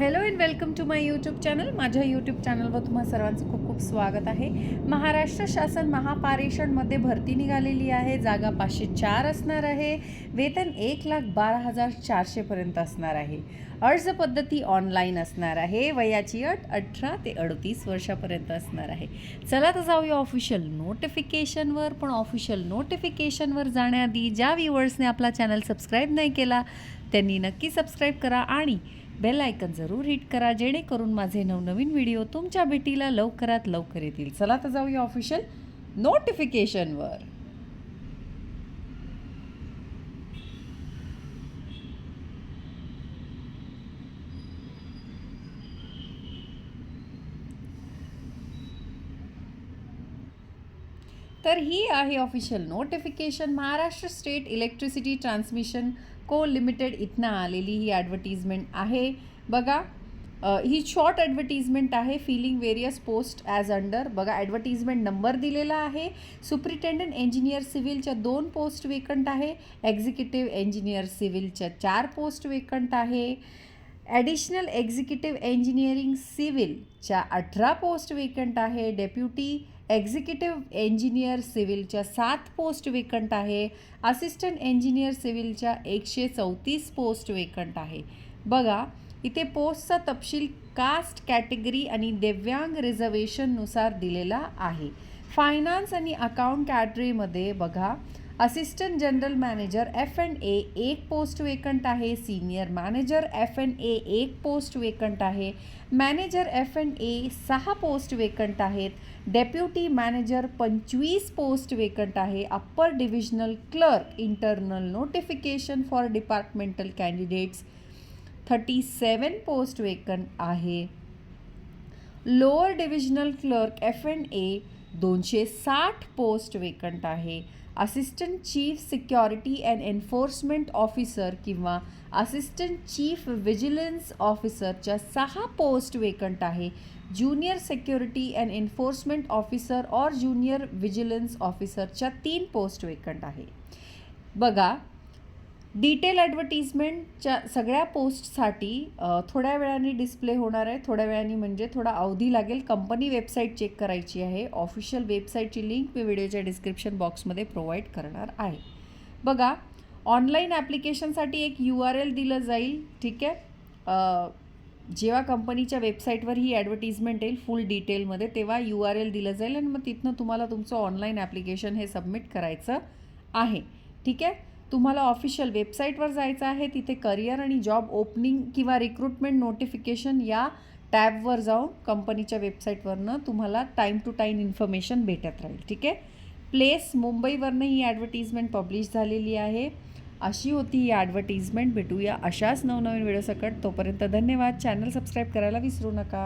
Hello and welcome to my YouTube channel माझ्या YouTube चॅनलवर तुम्हा सर्वांचं खूप खूप स्वागत आहे. महाराष्ट्र शासन महापारेषणमध्ये भरती निघालेली आहे. जागा पाचशे चार असणार आहे. वेतन एक लाख बारा हजार चारशेपर्यंत असणार आहे. अर्ज पद्धती ऑनलाईन असणार आहे. वयाची अट अठरा ते अडतीस वर्षापर्यंत असणार आहे. चला तर जाऊया ऑफिशियल नोटिफिकेशनवर पण ऑफिशियल नोटिफिकेशनवर जाण्याआधी ज्या व्ह्युअर्सने आपला चॅनल सबस्क्राईब नाही केला त्यांनी नक्की सबस्क्राईब करा आणि बेल आयकन जरूर हिट करा जेणेकरून माझे नवनवीन व्हिडिओ तुमच्या भेटीला लवकरात लवकर येतील. चला तर जाऊया ऑफिशियल नोटिफिकेशनवर तर ही आहे official notification Maharashtra state electricity transmission co limited इथनं आलेली ही ॲडव्हर्टिजमेंट आहे. बघा ही शॉर्ट ॲडव्हर्टिजमेंट आहे filling various post as under बघा ॲडव्हर्टिजमेंट नंबर दिलेला आहे. सुप्रिटेंडंट इंजिनियर सिव्हिलच्या दोन पोस्ट वेकंट आहे. एक्झिक्युटिव्ह इंजिनियर सिव्हिलच्या चार पोस्ट वेकंट आहे. ॲडिशनल एक्झिक्युटिव्ह इंजिनिअरिंग सिव्हिलच्या अठरा पोस्ट वेकंट आहे. डेप्युटी एक्झिक्युटिव्ह इंजिनियर सिव्हिलच्या सात पोस्ट वेकंट आहे. असिस्टंट इंजिनियर सिव्हिलच्या एकशे चौतीस पोस्ट वेकंट आहे. बघा इथे पोस्टचा तपशील कास्ट कॅटेगरी आणि दिव्यांग रिझर्वेशननुसार दिलेला आहे. फायनान्स आणि अकाउंट कॅटरीमध्ये बघा assistant general manager F and A एक पोस्ट वेकंट आहे. Senior manager F and A एक पोस्ट वेकंट आहे. मॅनेजर एफ़ एंड ए सहा पोस्ट वेकंट आहेत. डेप्युटी मॅनेजर पंचवीस पोस्ट वेकंट आहे. Upper divisional clerk internal notification for departmental candidates thirty seven post vacant आहे. Lower divisional clerk F and A दोनशे साठ post vacant आहे. Assistant chief security and enforcement officer किंवा assistant chief vigilance ऑफिसरच्या सहा post vacant आहे. Junior security and enforcement officer और junior vigilance ऑफिसरच्या तीन पोस्ट वेकंट आहे. बघा डिटेल ॲडव्हर्टिजमेंटच्या सगळ्या पोस्टसाठी थोड्या वेळाने डिस्प्ले होणार आहे. थोड्या वेळाने म्हणजे थोडा अवधी लागेल. कंपनी वेबसाईट चेक करायची आहे. ऑफिशियल वेबसाईटची लिंक मी व्हिडिओच्या डिस्क्रिप्शन बॉक्समध्ये प्रोव्हाइड करणार आहे. बघा ऑनलाईन ॲप्लिकेशनसाठी एक यू आर एल दिलं जाईल. ठीक आहे? जेव्हा कंपनीच्या वेबसाईटवर ही ॲडव्हर्टिजमेंट येईल फुल डिटेलमध्ये तेव्हा यू आर एल दिलं जाईल. आणि मग तिथनं तुम्हाला तुमचं ऑनलाईन ॲप्लिकेशन हे सबमिट करायचं आहे. ठीक आहे? तुम्हाला ऑफिशियल वेबसाईटवर जायचं आहे तिथे करिअर आणि जॉब ओपनिंग किंवा रिक्रुटमेंट नोटिफिकेशन या टॅबवर जाऊन कंपनीच्या वेबसाईटवरनं तुम्हाला टाईम टू टाईम इन्फॉर्मेशन भेटत राहील ठीक आहे? प्लेस मुंबईवरनं ही ॲडव्हर्टिजमेंट पब्लिश झालेली आहे. अशी होती ही ॲडव्हर्टिजमेंट भेटूया अशाच नवनवीन व्हिडिओ सकट. तोपर्यंत धन्यवाद. चॅनल सबस्क्राईब करायला विसरू नका.